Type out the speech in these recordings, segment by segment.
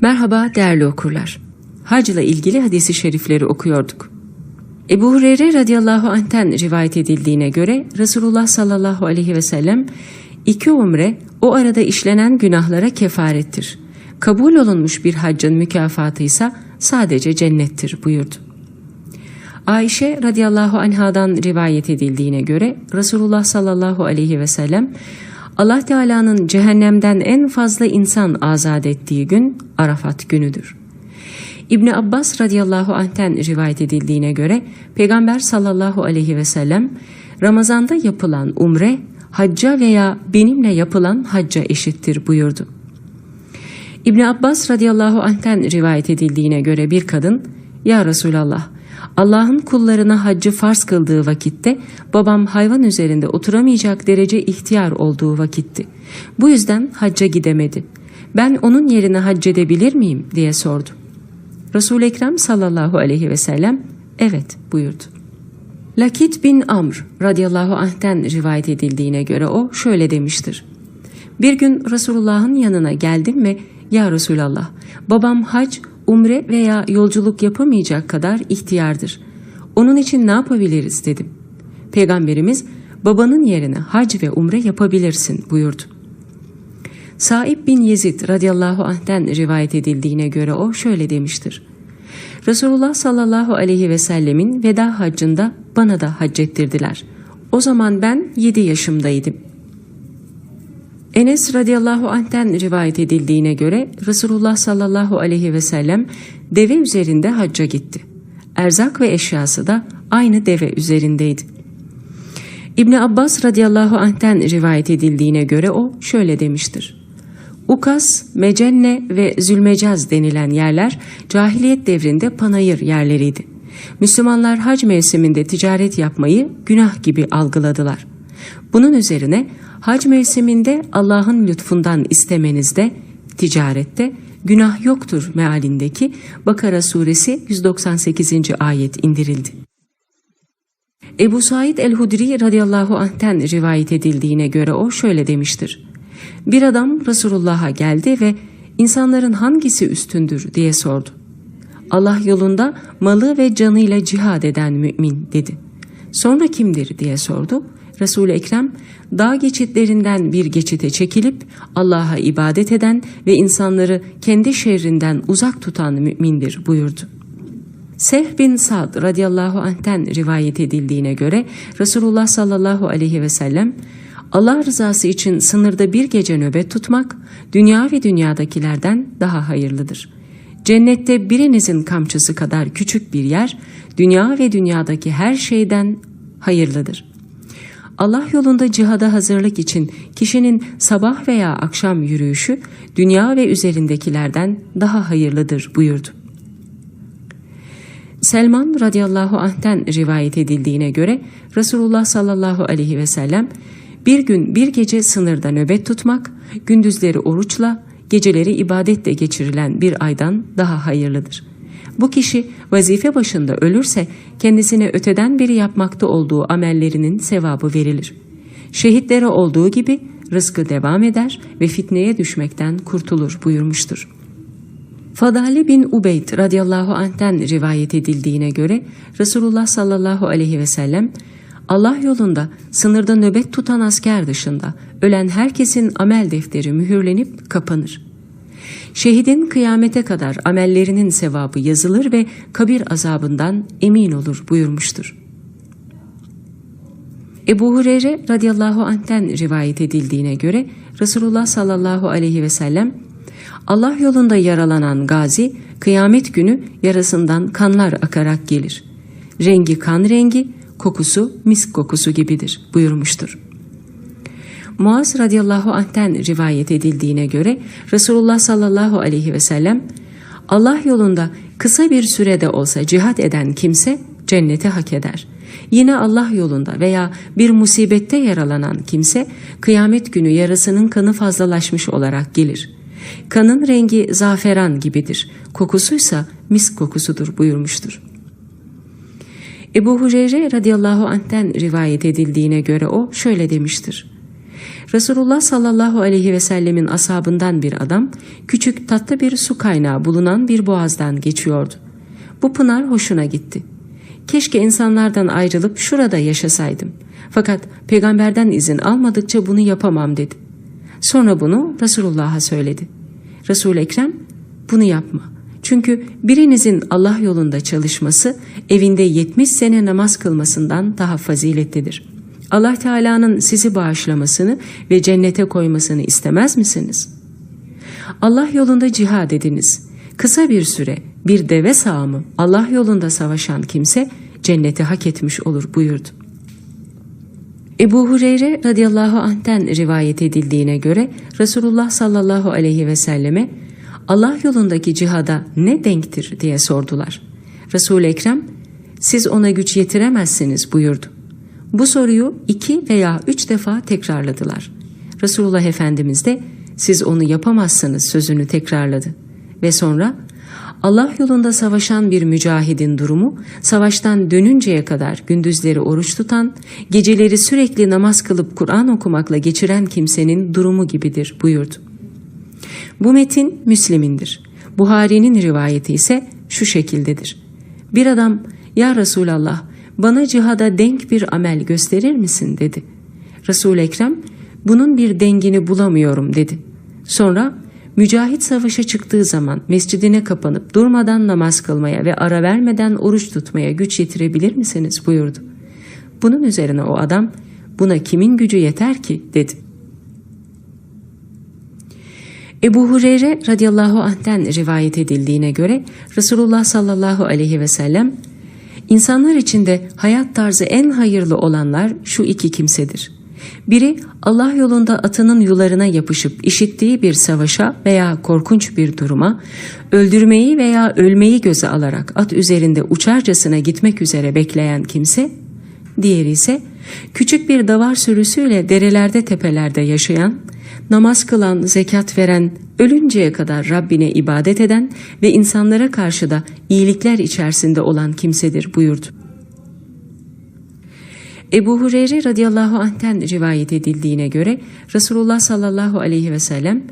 Merhaba değerli okurlar. Hac ile ilgili hadisi şerifleri okuyorduk. Ebu Hureyre radıyallahu anh'ten rivayet edildiğine göre Resulullah sallallahu aleyhi ve sellem iki umre o arada işlenen günahlara kefarettir. Kabul olunmuş bir haccın mükafatı ise sadece cennettir buyurdu. Ayşe radıyallahu anhadan rivayet edildiğine göre Resulullah sallallahu aleyhi ve sellem Allah Teala'nın cehennemden en fazla insan azat ettiği gün Arafat günüdür. İbni Abbas radıyallahu anh'ten rivayet edildiğine göre Peygamber sallallahu aleyhi ve sellem Ramazanda yapılan umre hacca veya benimle yapılan hacca eşittir buyurdu. İbni Abbas radıyallahu anh'ten rivayet edildiğine göre bir kadın Ya Resulallah Allah'ın kullarına haccı farz kıldığı vakitte babam hayvan üzerinde oturamayacak derece ihtiyar olduğu vakitti. Bu yüzden hacca gidemedi. Ben onun yerine hac edebilir miyim diye sordu. Resul-i Ekrem sallallahu aleyhi ve sellem evet buyurdu. Lakit bin Amr radıyallahu anh'ten rivayet edildiğine göre o şöyle demiştir. Bir gün Resulullah'ın yanına geldim ve ya Resulallah babam hac, umre veya yolculuk yapamayacak kadar ihtiyardır. Onun için ne yapabiliriz dedim. Peygamberimiz babanın yerine hac ve umre yapabilirsin buyurdu. Saib bin Yezid radıyallahu anh'ten rivayet edildiğine göre o şöyle demiştir. Resulullah sallallahu aleyhi ve sellemin veda haccında bana da hac ettirdiler. O zaman ben 7 yaşımdaydım. Enes radıyallahu anh'ten rivayet edildiğine göre Resulullah sallallahu aleyhi ve sellem deve üzerinde hacca gitti. Erzak ve eşyası da aynı deve üzerindeydi. İbni Abbas radıyallahu anh'ten rivayet edildiğine göre o şöyle demiştir. Ukas, Mecenne ve Zülmecaz denilen yerler cahiliyet devrinde panayır yerleriydi. Müslümanlar hac mevsiminde ticaret yapmayı günah gibi algıladılar. Bunun üzerine hac mevsiminde Allah'ın lütfundan istemenizde, ticarette günah yoktur mealindeki Bakara suresi 198. ayet indirildi. Ebu Said el-Hudri radıyallahu anh'ten rivayet edildiğine göre o şöyle demiştir. Bir adam Resulullah'a geldi ve insanların hangisi üstündür diye sordu. Allah yolunda malı ve canıyla cihad eden mümin dedi. Sonra kimdir diye sordu. Resul-i Ekrem dağ geçitlerinden bir geçite çekilip Allah'a ibadet eden ve insanları kendi şerrinden uzak tutan mümindir buyurdu. Seh bin Sa'd radıyallahu anh'ten rivayet edildiğine göre Resulullah sallallahu aleyhi ve sellem Allah rızası için sınırda bir gece nöbet tutmak dünya ve dünyadakilerden daha hayırlıdır. Cennette birinizin kamçısı kadar küçük bir yer dünya ve dünyadaki her şeyden hayırlıdır. Allah yolunda cihada hazırlık için kişinin sabah veya akşam yürüyüşü dünya ve üzerindekilerden daha hayırlıdır buyurdu. Selman radıyallahu anh'ten rivayet edildiğine göre Resulullah sallallahu aleyhi ve sellem bir gün bir gece sınırda nöbet tutmak, gündüzleri oruçla, geceleri ibadetle geçirilen bir aydan daha hayırlıdır. Bu kişi vazife başında ölürse kendisine öteden beri yapmakta olduğu amellerinin sevabı verilir. Şehitlere olduğu gibi rızkı devam eder ve fitneye düşmekten kurtulur buyurmuştur. Fadali bin Ubeyd radıyallahu anh'ten rivayet edildiğine göre Resulullah sallallahu aleyhi ve sellem Allah yolunda sınırda nöbet tutan asker dışında ölen herkesin amel defteri mühürlenip kapanır. Şehidin kıyamete kadar amellerinin sevabı yazılır ve kabir azabından emin olur buyurmuştur. Ebu Hureyre radıyallahu anh'ten rivayet edildiğine göre Resulullah sallallahu aleyhi ve sellem Allah yolunda yaralanan gazi kıyamet günü yarasından kanlar akarak gelir. Rengi kan rengi, kokusu misk kokusu gibidir buyurmuştur. Muaz radıyallahu anh'ten rivayet edildiğine göre Resulullah sallallahu aleyhi ve sellem Allah yolunda kısa bir sürede olsa cihat eden kimse cenneti hak eder. Yine Allah yolunda veya bir musibette yaralanan kimse kıyamet günü yarasının kanı fazlalaşmış olarak gelir. Kanın rengi zaferan gibidir, kokusuysa misk kokusudur buyurmuştur. Ebu Hureyre radıyallahu anh'ten rivayet edildiğine göre o şöyle demiştir. Resulullah sallallahu aleyhi ve sellemin ashabından bir adam küçük tatlı bir su kaynağı bulunan bir boğazdan geçiyordu. Bu pınar hoşuna gitti. Keşke insanlardan ayrılıp şurada yaşasaydım. Fakat peygamberden izin almadıkça bunu yapamam dedi. Sonra bunu Resulullah'a söyledi. Resul Ekrem bunu yapma. Çünkü birinizin Allah yolunda çalışması evinde 70 sene namaz kılmasından daha faziletlidir. Allah Teala'nın sizi bağışlamasını ve cennete koymasını istemez misiniz? Allah yolunda cihad ediniz. Kısa bir süre bir deve sağımı Allah yolunda savaşan kimse cenneti hak etmiş olur buyurdu. Ebu Hureyre radıyallahu anh'ten rivayet edildiğine göre Resulullah sallallahu aleyhi ve selleme Allah yolundaki cihada ne denktir diye sordular. Resul-i Ekrem siz ona güç yetiremezsiniz buyurdu. Bu soruyu iki veya üç defa tekrarladılar. Resulullah Efendimiz de siz onu yapamazsınız sözünü tekrarladı. Ve sonra Allah yolunda savaşan bir mücahidin durumu, savaştan dönünceye kadar gündüzleri oruç tutan, geceleri sürekli namaz kılıp Kur'an okumakla geçiren kimsenin durumu gibidir buyurdu. Bu metin Müslim'indir. Buhari'nin rivayeti ise şu şekildedir. Bir adam, Ya Resulallah, bana cihada denk bir amel gösterir misin dedi. Resul Ekrem, bunun bir dengini bulamıyorum dedi. Sonra Mücahit savaşa çıktığı zaman mescidine kapanıp durmadan namaz kılmaya ve ara vermeden oruç tutmaya güç yetirebilir misiniz buyurdu. Bunun üzerine o adam buna kimin gücü yeter ki dedi. Ebu Hureyre radıyallahu anh'ten rivayet edildiğine göre Resulullah sallallahu aleyhi ve sellem insanlar içinde hayat tarzı en hayırlı olanlar şu iki kimsedir. Biri Allah yolunda atının yularına yapışıp işittiği bir savaşa veya korkunç bir duruma öldürmeyi veya ölmeyi göze alarak at üzerinde uçarcasına gitmek üzere bekleyen kimse, diğeri ise küçük bir davar sürüsüyle derelerde tepelerde yaşayan, namaz kılan, zekat veren, ölünceye kadar Rabbine ibadet eden ve insanlara karşı da iyilikler içerisinde olan kimsedir buyurdu. Ebu Hureyre radıyallahu anh'ten rivayet edildiğine göre Resulullah sallallahu aleyhi ve sellem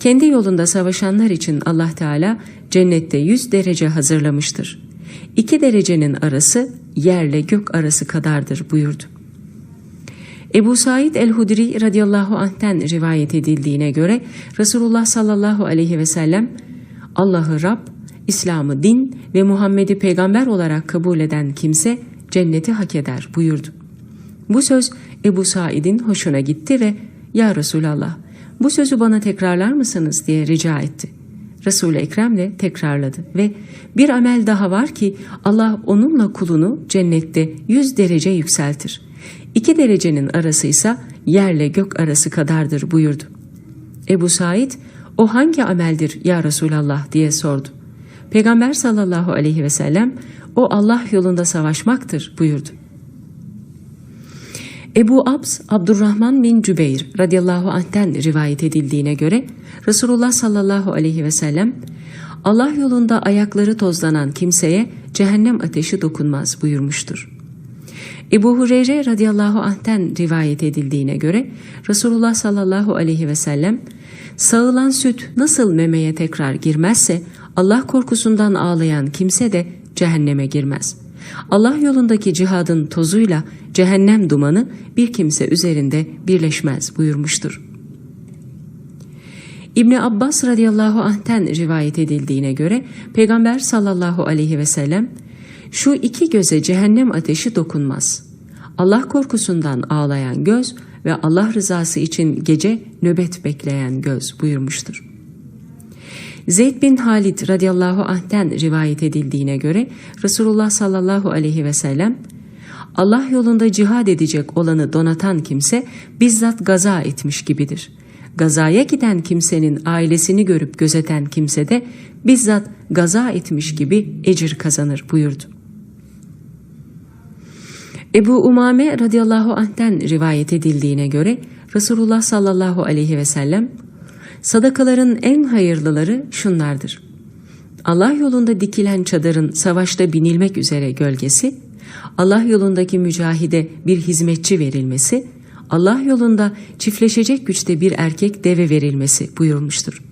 kendi yolunda savaşanlar için Allah Teala cennette 100 derece hazırlamıştır. İki derecenin arası yerle gök arası kadardır buyurdu. Ebu Said el-Hudri radıyallahu anh'ten rivayet edildiğine göre Resulullah sallallahu aleyhi ve sellem Allah'ı Rab, İslam'ı din ve Muhammed'i peygamber olarak kabul eden kimse cenneti hak eder buyurdu. Bu söz Ebu Said'in hoşuna gitti ve ''Ya Resulallah bu sözü bana tekrarlar mısınız?'' diye rica etti. Resul-i Ekrem de tekrarladı ve bir amel daha var ki Allah onunla kulunu cennette yüz derece yükseltir. İki derecenin arası ise yerle gök arası kadardır buyurdu. Ebu Said o hangi ameldir ya Resulallah diye sordu. Peygamber sallallahu aleyhi ve sellem o Allah yolunda savaşmaktır buyurdu. Ebu Abs Abdurrahman bin Cübeyr radıyallahu anh'ten rivayet edildiğine göre Resulullah sallallahu aleyhi ve sellem Allah yolunda ayakları tozlanan kimseye cehennem ateşi dokunmaz buyurmuştur. Ebu Hureyre radıyallahu anh'ten rivayet edildiğine göre Resulullah sallallahu aleyhi ve sellem sağılan süt nasıl memeye tekrar girmezse Allah korkusundan ağlayan kimse de cehenneme girmez.'' Allah yolundaki cihadın tozuyla cehennem dumanı bir kimse üzerinde birleşmez buyurmuştur. İbni Abbas radıyallahu anh'ten rivayet edildiğine göre Peygamber sallallahu aleyhi ve sellem şu iki göze cehennem ateşi dokunmaz. Allah korkusundan ağlayan göz ve Allah rızası için gece nöbet bekleyen göz buyurmuştur. Zeyd bin Halid radıyallahu anh'ten rivayet edildiğine göre Resulullah sallallahu aleyhi ve sellem Allah yolunda cihad edecek olanı donatan kimse bizzat gaza etmiş gibidir. Gazaya giden kimsenin ailesini görüp gözeten kimse de bizzat gaza etmiş gibi ecir kazanır buyurdu. Ebu Umame radıyallahu anh'ten rivayet edildiğine göre Resulullah sallallahu aleyhi ve sellem Sadakaların en hayırlıları şunlardır. Allah yolunda dikilen çadırın savaşta binilmek üzere gölgesi, Allah yolundaki mücahide bir hizmetçi verilmesi, Allah yolunda çiftleşecek güçte bir erkek deve verilmesi buyurmuştur.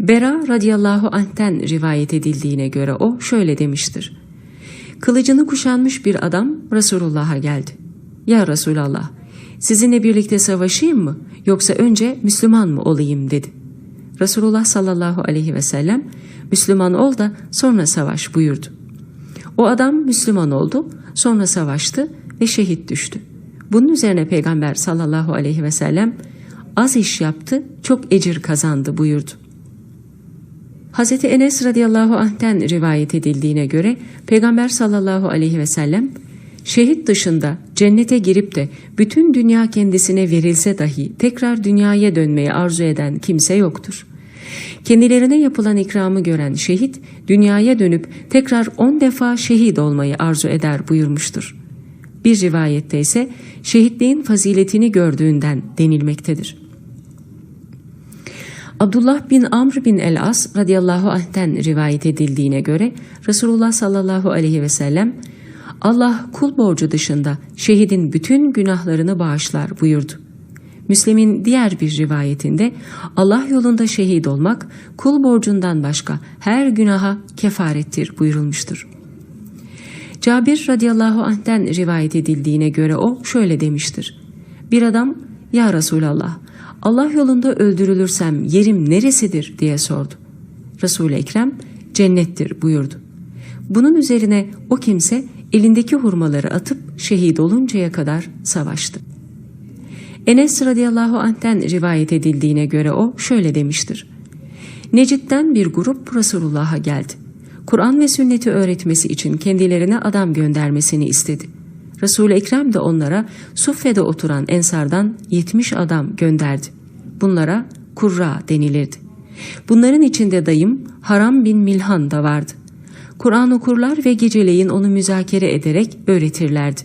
Bera radıyallahu anh'ten rivayet edildiğine göre o şöyle demiştir. Kılıcını kuşanmış bir adam Resulullah'a geldi. Ya Resulallah sizinle birlikte savaşayım mı yoksa önce Müslüman mı olayım dedi. Resulullah sallallahu aleyhi ve sellem Müslüman ol da sonra savaş buyurdu. O adam Müslüman oldu sonra savaştı ve şehit düştü. Bunun üzerine Peygamber sallallahu aleyhi ve sellem az iş yaptı çok ecir kazandı buyurdu. Hz. Enes radıyallahu anh'ten rivayet edildiğine göre Peygamber sallallahu aleyhi ve sellem şehit dışında cennete girip de bütün dünya kendisine verilse dahi tekrar dünyaya dönmeyi arzu eden kimse yoktur. Kendilerine yapılan ikramı gören şehit dünyaya dönüp tekrar on defa şehit olmayı arzu eder buyurmuştur. Bir rivayette ise şehitliğin faziletini gördüğünden denilmektedir. Abdullah bin Amr bin el-As radıyallahu anh'ten rivayet edildiğine göre Resulullah sallallahu aleyhi ve sellem Allah kul borcu dışında şehidin bütün günahlarını bağışlar buyurdu. Müslim'in diğer bir rivayetinde Allah yolunda şehit olmak kul borcundan başka her günaha kefarettir buyurulmuştur. Cabir radıyallahu anh'ten rivayet edildiğine göre o şöyle demiştir. Bir adam ya Resulallah Allah yolunda öldürülürsem yerim neresidir diye sordu. Resul-i Ekrem cennettir buyurdu. Bunun üzerine o kimse elindeki hurmaları atıp şehit oluncaya kadar savaştı. Enes radıyallahu anh'ten rivayet edildiğine göre o şöyle demiştir. Necid'den bir grup Resulullah'a geldi. Kur'an ve sünneti öğretmesi için kendilerine adam göndermesini istedi. Resul-i Ekrem de onlara Suffe'de oturan ensardan 70 adam gönderdi. Bunlara kurra denilirdi. Bunların içinde dayım Haram bin Milhan da vardı. Kur'an okurlar ve geceleyin onu müzakere ederek öğretirlerdi.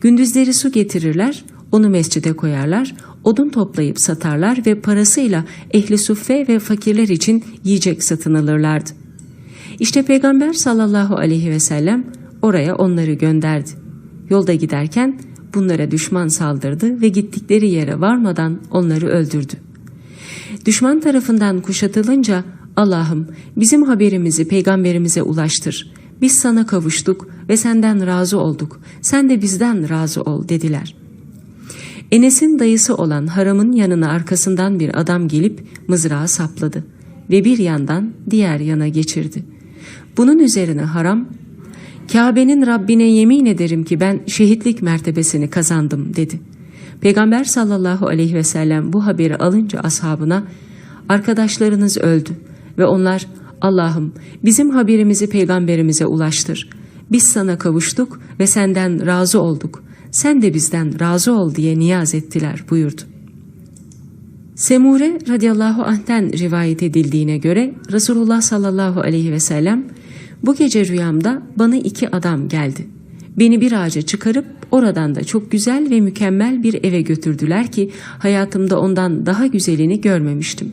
Gündüzleri su getirirler, onu mescide koyarlar, odun toplayıp satarlar ve parasıyla ehli suffe ve fakirler için yiyecek satın alırlardı. İşte Peygamber sallallahu aleyhi ve sellem oraya onları gönderdi. Yolda giderken bunlara düşman saldırdı ve gittikleri yere varmadan onları öldürdü. Düşman tarafından kuşatılınca Allah'ım bizim haberimizi peygamberimize ulaştır. Biz sana kavuştuk ve senden razı olduk. Sen de bizden razı ol dediler. Enes'in dayısı olan Haram'ın yanına arkasından bir adam gelip mızrağı sapladı ve bir yandan diğer yana geçirdi. Bunun üzerine Haram Kabe'nin Rabbine yemin ederim ki ben şehitlik mertebesini kazandım dedi. Peygamber sallallahu aleyhi ve sellem bu haberi alınca ashabına arkadaşlarınız öldü ve onlar Allah'ım bizim haberimizi peygamberimize ulaştır. Biz sana kavuştuk ve senden razı olduk. Sen de bizden razı ol diye niyaz ettiler buyurdu. Semure radıyallahu anh'ten rivayet edildiğine göre Resulullah sallallahu aleyhi ve sellem bu gece rüyamda bana iki adam geldi. Beni bir ağaca çıkarıp oradan da çok güzel ve mükemmel bir eve götürdüler ki hayatımda ondan daha güzelini görmemiştim.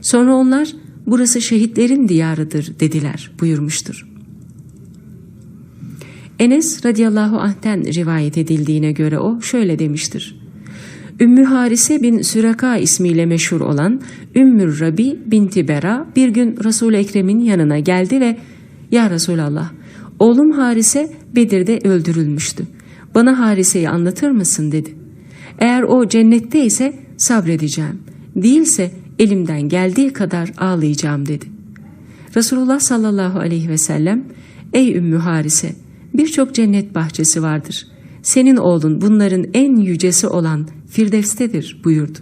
Sonra onlar burası şehitlerin diyarıdır dediler buyurmuştur. Enes radıyallahu anh'ten rivayet edildiğine göre o şöyle demiştir. Ümmü Harise bin Süraka ismiyle meşhur olan Ümmür Rabi binti Bera bir gün Resul-i Ekrem'in yanına geldi ve ''Ya Resulallah, oğlum Harise Bedir'de öldürülmüştü. Bana Harise'yi anlatır mısın?'' dedi. ''Eğer o cennette ise sabredeceğim. Değilse elimden geldiği kadar ağlayacağım.'' dedi. Resulullah sallallahu aleyhi ve sellem ''Ey Ümmü Harise, birçok cennet bahçesi vardır. Senin oğlun bunların en yücesi olan Firdevs'tedir.'' buyurdu.